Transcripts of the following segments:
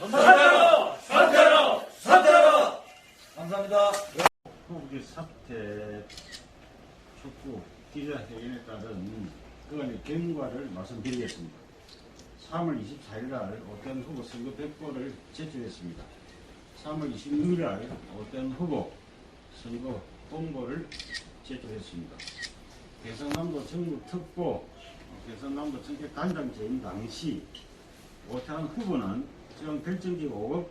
사퇴하라! 사퇴하라! 사퇴하라! 감사합니다. 후기 사태 촉구 기자회견에 따른 그간의 경과를 말씀드리겠습니다. 3월 24일 날 오태훈 후보 선거 백보를 제출했습니다. 3월 26일 날 오태훈 후보 선거 공보를 제출했습니다. 개성남도 정부 특보, 어, 개성남도 정책 단장 재임 당시 오태훈 후보는 지금 의혹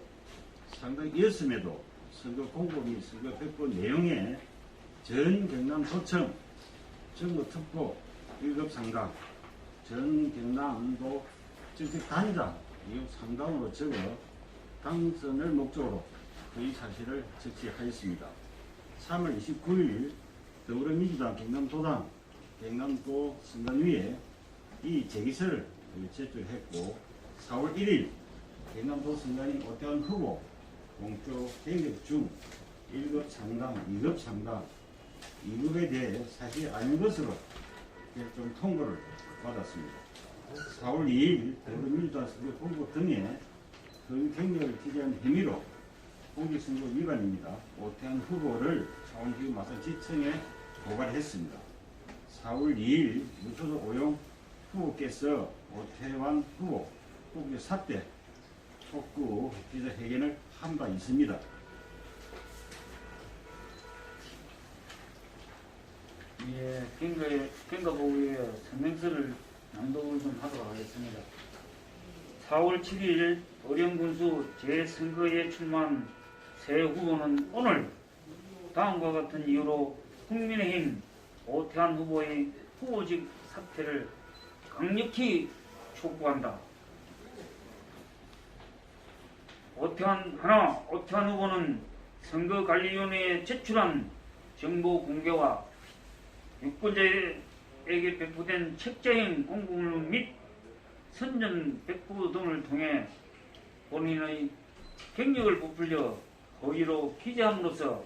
상당이었음에도 선거 공보 및 선거 백보 내용에 전 경남 도청 정부 특보 1급 상당, 전 경남도 정책 단장 2급 상당으로 적어 당선을 목적으로 그의 사실을 적시하였습니다. 3월 29일 더불어민주당 경남도당 경남도 선관위에 이 제기서를 제출했고 4월 1일 경남도 선관위 오태원 후보 공조 경력 중 1급 상당, 2급 상당, 2급에 대해 사실 아닌 것으로 결정 통보를 받았습니다. 4월 2일 더불어민주당 선거 공보 등에 그 경력을 기재한 혐의로 공직선거 위반입니다. 오태환 후보를 차원기후 마사지청에 고발했습니다. 4월 2일 무소속 오용 후보께서 오태환 후보 후보의 사태 촉구 기자 회견을 한 바 있습니다. 예, 경과에, 경과 보고에 성명서를 낭독을 좀 하도록 하겠습니다. 4월 7일 어령군수 재선거에 출마한 새 후보는 오늘 다음과 같은 이유로 국민의힘 오태환 후보의 후보직 사퇴를 강력히 촉구한다. 오태환 하나 오태환 후보는 선거관리위원회에 제출한 정보 공개와 유권자에게 배포된 책자형 공고물 및 선전 백부 등을 통해 본인의 경력을 부풀려 허위로 기재함으로써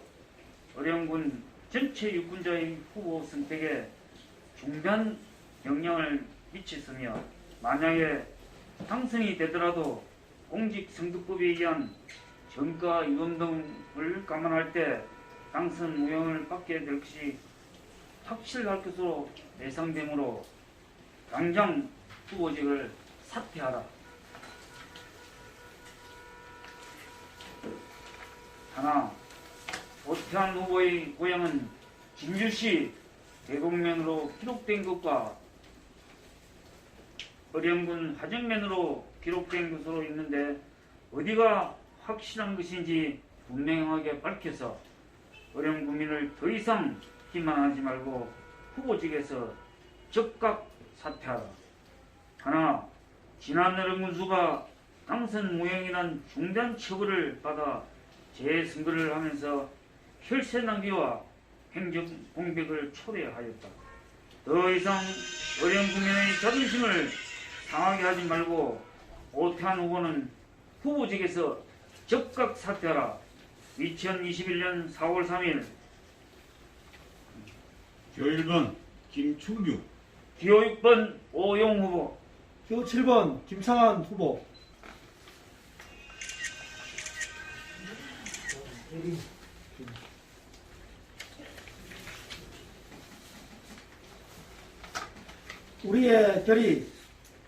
어려운군 전체 유권자의 후보 선택에 중대한 영향을 미쳤으며 만약에 당선이 되더라도 공직선거법에 의한 정가 위반 등을 감안할 때 당선 무효을 받게 될 것이 확실할 것으로 예상되므로 당장 후보직을 사퇴하라. 하나, 오태환 후보의 고향은 진주시 대곡면으로 기록된 것과 어령군 화정면으로 기록된 것으로 있는데 어디가 확실한 것인지 분명하게 밝혀서 어려운 국민을 더 이상 기만하지 말고 후보직에서 즉각 사퇴하라. 하나, 지난 어령군수가 당선 무행이란 중대한 처벌을 받아 재선거를 하면서 혈세 낭비와 행정 공백을 초래하였다. 더 이상 어려운 국민의 자존심을 상하게 하지 말고 오태환 후보는 후보직에서 즉각 사퇴하라. 2021년 4월 3일 교 1번 김충규 기호 6번 오용 후보 표 7번 김창환 후보. 우리의 결의,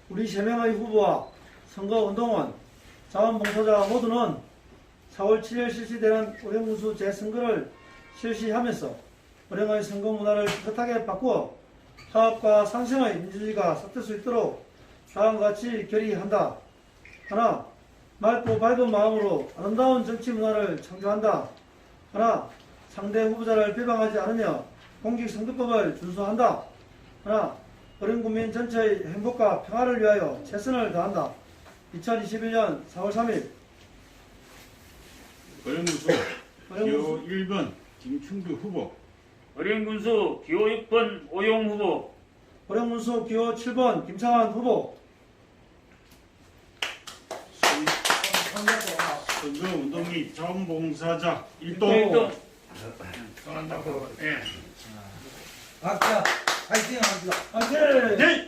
우리 세 명의 후보와 선거운동원, 자원봉사자 모두는 4월 7일 실시되는 오령군수 재선거를 실시하면서 오령의 선거 문화를 깨끗하게 바꾸어 화합과 상생의 민주주의가 섞일 수 있도록 다음과 같이 결의한다. 하나, 맑고 밝은 마음으로 아름다운 정치 문화를 창조한다. 하나, 상대 후보자를 비방하지 않으며 공직선거법을 준수한다. 하나, 어린 국민 전체의 행복과 평화를 위하여 최선을 다한다. 2021년 4월 3일 어령구수 기호 1번 김충규 후보 어령군수 기호 6번 오용 후보 어령문수 기호 7번 김창환 후보 선거 운동 및 자원봉사자 일동. 1동 일동 예. 각자 파이팅 합시다. 화이팅! 네.